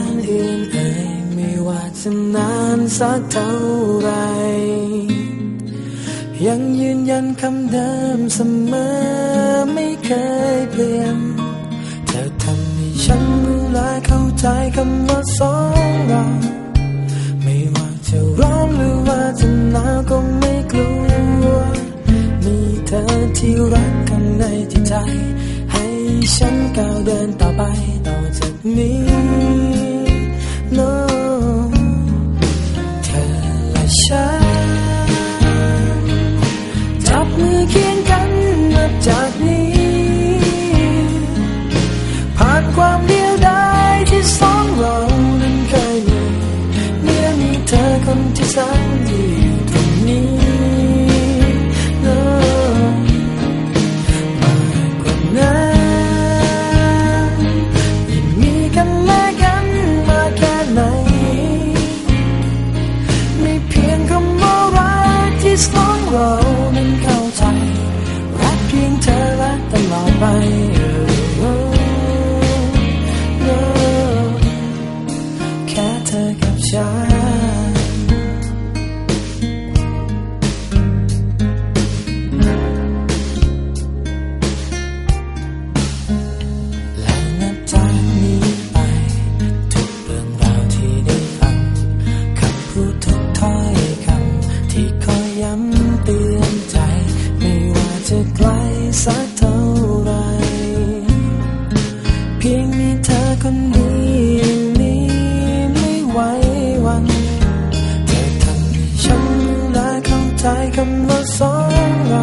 างอื่นเอ่ยไม่ว่าจะนานสักเท่าไร ยังยืนยันคำเดิมเสมอไม่เคยเปลี่ยน เธอทำให้ฉันรู้และเข้าใจคำว่าสองเราไม่ว่าจะร้อนหรือว่าจะหนาวก็ไม่กลัว มีเธอที่รักกันในจิตใจ ให้ฉันก้าวเดินต่อไปต่อจากนี้ 想你 คนดีนี้ไม่ไหววันเธอทำให้ฉันและเข้าใจคำว่าสองเรา